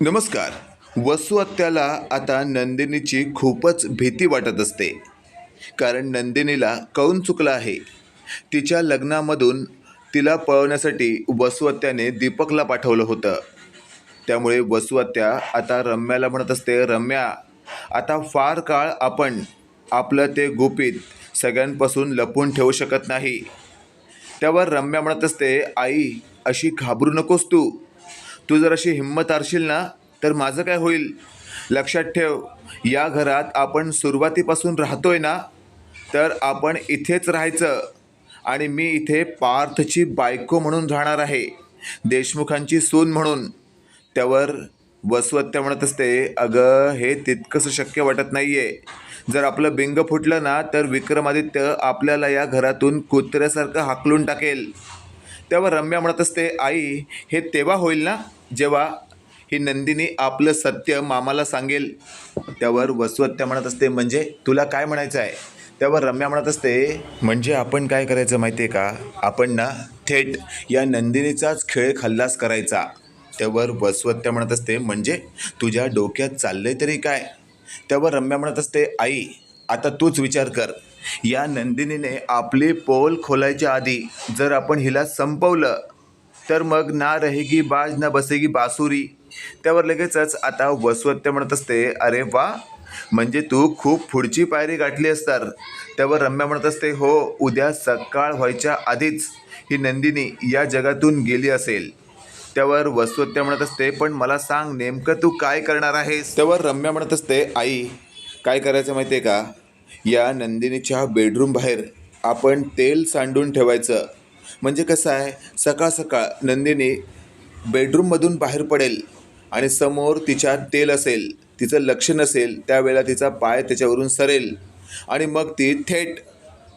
नमस्कार. वसू आता नंदिनीची खूपच भीती वाटत असते. कारण नंदिनीला कळून चुकलं आहे? तिच्या लग्नामधून तिला पळवण्यासाठी वसुआत्याने दीपकला पाठवलं होतं. त्यामुळे वसुआत्या आता रम्याला म्हणत असते रम्या आता फार काळ आपण आपलं ते गुपित सगळ्यांपासून लपवून ठेवू शकत नाही. त्यावर रम्या म्हणत असते आई अशी घाबरू नकोस तू. तू जर अशी हिंमत आरशील ना तर माझं काय होईल? लक्षात ठेव या घरात आपण सुरुवातीपासून राहतोय ना तर आपण इथेच राहायचं. आणि मी इथे पार्थची बायको म्हणून राहणार आहे देशमुखांची सून म्हणून. त्यावर वसवत्या म्हणत असते अगं हे तितकंसं शक्य वाटत नाही आहे जर आपलं बिंग फुटलं ना तर विक्रमादित्य आपल्याला या घरातून कुत्र्यासारखं हाकलून टाकेल. तेव्हा रम्या म्हणत असते आई हे तेव्हा होईल ना जेव्हा ही नंदिनी आपलं सत्य मामाला सांगेल. त्यावर वसुहत्या म्हणत असते म्हणजे तुला काय म्हणायचं आहे? त्यावर रम्या म्हणत असते म्हणजे आपण काय करायचं माहिती आहे का? आपण ना थेट या नंदिनीचाच खेळ खल्लास करायचा. त्यावर वसवत्या म्हणत असते म्हणजे तुझ्या डोक्यात चाललंय तरी काय? त्यावर रम्या म्हणत असते आई आता तूच विचार कर. या नंदिनीने आपली पोल खोलायच्या आधी जर आपण हिला संपवलं तर मग ना रहेगी बाज ना बसेगी बासुरी. त्यावर लगेचच आता वसवत्य म्हणत असते अरे वा म्हणजे तू खूप पुढची पायरी गाठली असतार. त्यावर रम्या म्हणत असते हो उद्या सकाळ व्हायच्या आधीच ही नंदिनी या जगातून गेली असेल. त्यावर वसवत्या म्हणत असते पण मला सांग नेमकं तू काय करणार आहेस? त्यावर रम्या म्हणत असते आई काय करायचं माहिती आहे का? या नंदिनीच्या बेडरूम बाहेर आपण तेल सांडून ठेवायचं. म्हणजे कसं आहे? सकाळ सकाळ नंदिनी बेडरूममधून बाहेर पडेल आणि समोर तिच्या तेल असेल तिचं लक्ष नसेल त्यावेळेला तिचा पाय त्याच्यावरून सरेल आणि मग ती थेट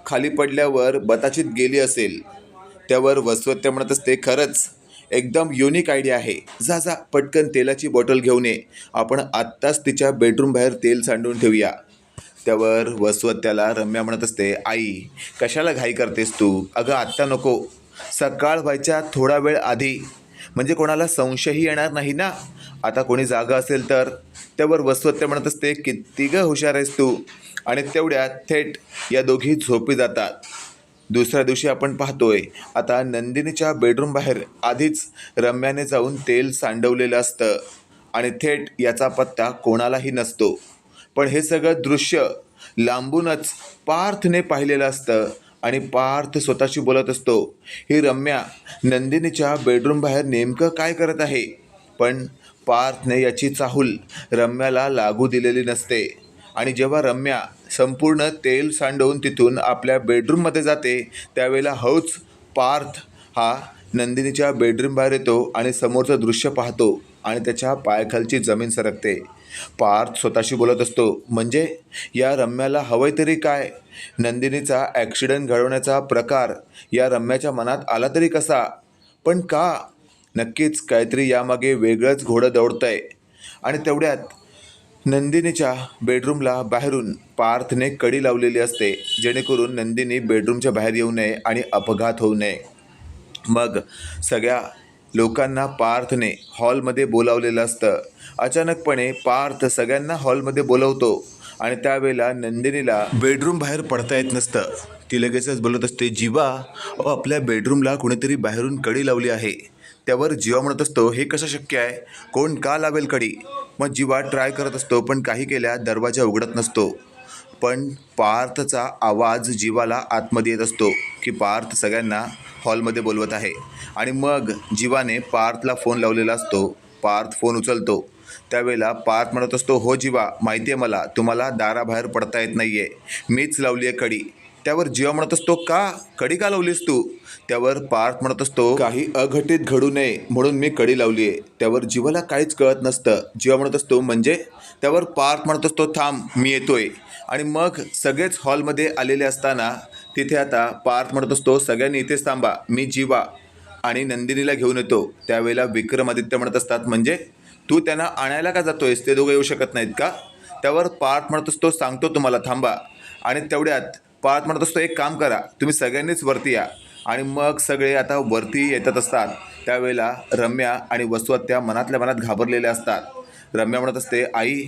खाली पडल्यावर बताचित गेली असेल. त्यावर वसवत्या म्हणत असते खरंच एकदम युनिक आयडिया आहे. जा जा पटकन तेलाची बॉटल घेऊन ये. आपण आत्ताच तिच्या बेडरूम बाहेर तेल सांडून ठेवूया. त्यावर वसवत्याला रम्या म्हणत असते आई कशाला घाई करतेस तू? अगं आत्ता नको. सकाळ व्हायच्या थोडा वेळ आधी. म्हणजे कोणाला संशयही येणार नाही ना? आता कोणी जागा असेल तर? त्यावर वसवत्या म्हणत असते किती ग हुशार आहेस तू. आणि तेवढ्यात थेट या दोघी झोपी जातात. दुसऱ्या दिवशी आपण पाहतोय आता नंदिनीच्या बेडरूम बाहेर आधीच रम्याने जाऊन तेल सांडवलेलं असतं. आणि थेट याचा पत्ता कोणालाही नसतो. पण हे सगळं दृश्य लांबूनच पार्थने पाहिलेलं असतं आणि पार्थ स्वतःशी बोलत असतो. ही रम्या नंदिनीच्या बेडरूम बाहेर नेमकं काय करत आहे? पण पार्थने याची चाहूल रम्याला लागू दिलेली नसते. आणि जेव्हा रम्या संपूर्ण तेल सांडवून तिथून आपल्या बेडरूममध्ये जाते त्यावेळेला हौच पार्थ हा नंदिनीच्या बेडरूम बाहेर येतो आणि समोरचं दृश्य पाहतो. आणि त्याच्या पायाखालची जमीन सरकते. पार्थ स्वतःशी बोलत असतो म्हणजे या रम्याला हवंय तरी काय? नंदिनीचा ॲक्सिडेंट घडवण्याचा प्रकार या रम्याच्या मनात आला तरी कसा? पण का? नक्कीच काहीतरी यामागे वेगळंच घोडं दौडतंय. आणि तेवढ्यात नंदिनीच्या बेडरूमला बाहेरून पार्थने कडी लावलेली असते जेणेकरून नंदिनी बेडरूमच्या बाहेर येऊ नये आणि अपघात होऊ नये. मग सगळ्या लोकांना पार्थने हॉलमध्ये बोलावलेलं असतं. अचानकपणे पार्थ सगळ्यांना हॉलमध्ये बोलवतो आणि त्यावेळेला नंदिनीला बेडरूम बाहेर पडता येत नसतं. ती लगेचच बोलत असते जीवा व आपल्या बेडरूमला कुणीतरी बाहेरून कडी लावली आहे. त्यावर जीवा म्हणत असतो हे कसं शक्य आहे? कोण का लावेल कडी? मग जीवा ट्राय करत असतो पण काही केल्या दरवाजा उघडत नसतो. पण पार्थचा आवाज जीवाला आतमध्ये येत असतो. की पार्थ सगळ्यांना हॉलमध्ये बोलवत आहे. आणि मग जीवाने पार्थला फोन लावलेला असतो. पार्थ फोन उचलतो. त्यावेळेला पार्थ म्हणत असतो हो जीवा माहिती आहे मला तुम्हाला दाराबाहेर पडता येत नाही आहे मीच लावली आहे कडी. त्यावर जीवा म्हणत असतो का? कडी का लावलीस तू? त्यावर पार्थ म्हणत असतो काही अघटित घडू नये म्हणून मी कडी लावली आहे. त्यावर जीवाला काहीच कळत नसतं. जीवा म्हणत असतो म्हणजे? त्यावर पार्थ म्हणत असतो थांब मी येतोय. आणि मग सगळेच हॉलमध्ये आलेले असताना तिथे आता पार्थ म्हणत असतो सगळ्यांनी इथेच थांबा मी जीवा आणि नंदिनीला घेऊन येतो. त्यावेळेला विक्रमादित्य म्हणत असतात म्हणजे तू त्यांना आणायला का जातोयस? ते दोघं येऊ शकत नाहीत का? त्यावर पार्थ म्हणत असतो सांगतो तुम्हाला थांबा. आणि तेवढ्यात पार्थ म्हणत असतो एक काम करा तुम्ही सगळ्यांनीच वरती या. आणि मग सगळे आता वरती येतात असतात. त्यावेळेला रम्या आणि वसुहत्या मनातल्या मनात घाबरलेल्या असतात. रम्या म्हणत असते आई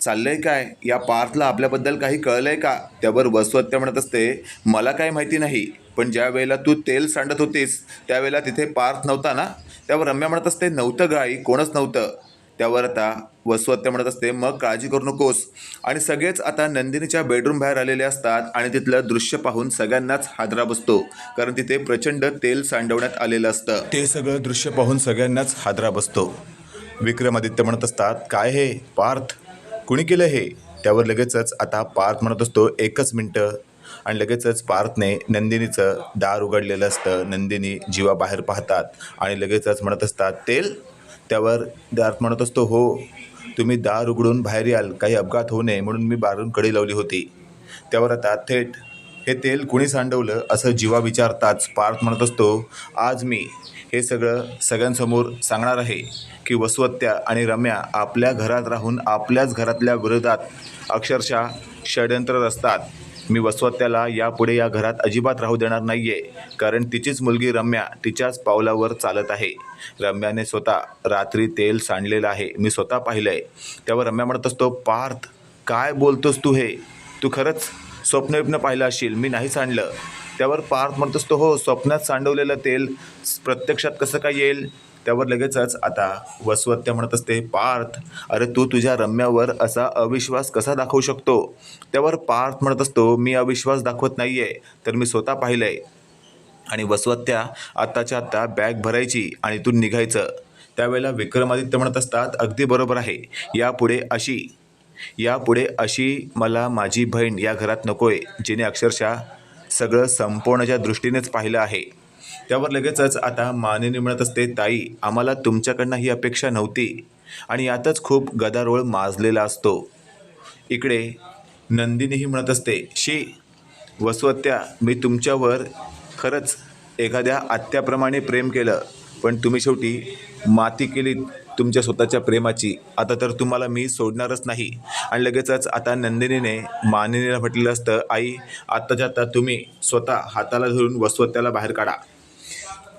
चाललंय काय? या पार्थला आपल्याबद्दल काही कळलंय का? त्यावर वसुहत्या म्हणत असते मला काय माहिती नाही पण ज्या वेळेला तू तेल सांडत होतीस त्यावेळेला तिथे पार्थ नव्हता ना? त्यावर रम्या म्हणत असते नव्हतं गाई कोणच नव्हतं. त्यावर आता वसुहत्या म्हणत असते मग काळजी करू नकोस. आणि सगळेच आता नंदिनीच्या बेडरूम बाहेर आलेले असतात आणि तिथलं दृश्य पाहून सगळ्यांनाच हादरा बसतो कारण तिथे प्रचंड तेल सांडवण्यात आलेलं असतं. ते सगळं दृश्य पाहून सगळ्यांनाच हादरा बसतो. विक्रमादित्य म्हणत असतात काय हे पार्थ? कुणी केलं हे? त्यावर लगेचच आता पार्थ म्हणत असतो एकच मिनटं. आणि लगेचच पार्थने नंदिनीचं दार उघडलेलं असतं. नंदिनी जीवा बाहेर पाहतात आणि लगेचच म्हणत असतात तेल? त्यावर दार म्हणत असतो हो तुम्ही दार उघडून बाहेर याल. काही अपघात होऊ नये म्हणून मी बारून कडी लावली होती. त्यावर आता थेट हे तेल कुणी सांडवलं असं जीवा विचारताच पार्थ म्हणत असतो आज मी हे सगळं सगळ्यांसमोर सांगणार आहे की वसुहत्या आणि रम्या आपल्या घरात राहून आपल्याच घरातल्या विरोधात अक्षरशः षडयंत्र रचतात. मी वसवत्याला यापुढे या घरात अजिबात राहू देणार नाही आहे कारण तिचीच मुलगी रम्या तिच्याच पावलावर चालत आहे. रम्याने स्वतः रात्री तेल सांडलेलं आहे. मी स्वतः पाहिलं आहे त्यावर रम्या म्हणत असतो पार्थ काय बोलतोस तू हे? तू खरंच स्वप्न विप्न पाहिलं असशील मी नाही सांडलं त्यावर पार्थ म्हणत असतो हो स्वप्नात सांडवलेलं तेल प्रत्यक्षात कसं काय येईल? त्यावर लगेचच आता वसवत्या म्हणत असते पार्थ अरे तू तुझ्या रम्यावर असा अविश्वास कसा दाखवू शकतो? त्यावर पार्थ म्हणत असतो मी अविश्वास दाखवत नाही आहे तर मी स्वतः पाहिलं आहे आणि वसवत्या आत्ताच्या आत्ता बॅग भरायची आणि तू निघायचं. त्यावेळेला विक्रमादित्य म्हणत असतात अगदी बरोबर आहे यापुढे अशी यापुढे अशी मला माझी बहीण या घरात नकोय जिने अक्षरशः सगळं संपवण्याच्या दृष्टीनेच पाहिलं आहे. त्यावर लगेचच आता मानिनी म्हणत असते ताई आम्हाला तुमच्याकडनं ही अपेक्षा नव्हती आणि यातच खूप गदारोळ माजलेला असतो. इकडे नंदिनीही म्हणत असते शी वसवत्या मी तुमच्यावर खरंच एखाद्या आत्याप्रमाणे प्रेम केलं. पण तुम्ही शेवटी माती केली तुमच्या स्वतःच्या प्रेमाची. आता तर तुम्हाला मी सोडणारच नाही. आणि लगेचच आता नंदिनीने मानिनीला म्हटलेलं असतं आई आत्ताच्या आत्ता तुम्ही स्वतः हाताला धरून वसवत्याला बाहेर काढा.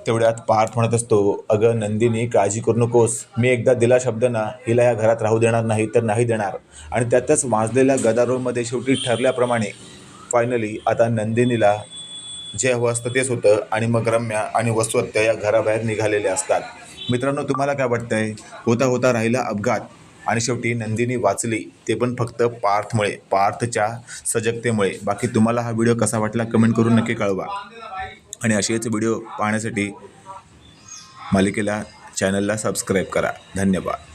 तेवढ्यात पार्थ म्हणत असतो अगं नंदिनी काळजी करू नकोस. मी एकदा दिला शब्द ना हिला या घरात राहू देणार नाही तर नाही देणार. आणि त्यातच माजलेल्या गदारोळमध्ये शेवटी ठरल्याप्रमाणे फायनली आता नंदिनीला जे हवं असतं तेच होतं आणि मग रम्या आणि वस्वत्या या घराबाहेर निघालेले असतात. मित्रांनो तुम्हाला काय वाटतंय? होता होता राहिला अपघात आणि शेवटी नंदिनी वाचली. ते पण फक्त पार्थमुळे पार्थच्या सजगतेमुळे. बाकी तुम्हाला हा व्हिडिओ कसा वाटला कमेंट करून नक्की कळवा. आणि असेच व्हिडिओ पाहण्यासाठी मालिकेला चॅनलला सबस्क्राईब करा. धन्यवाद.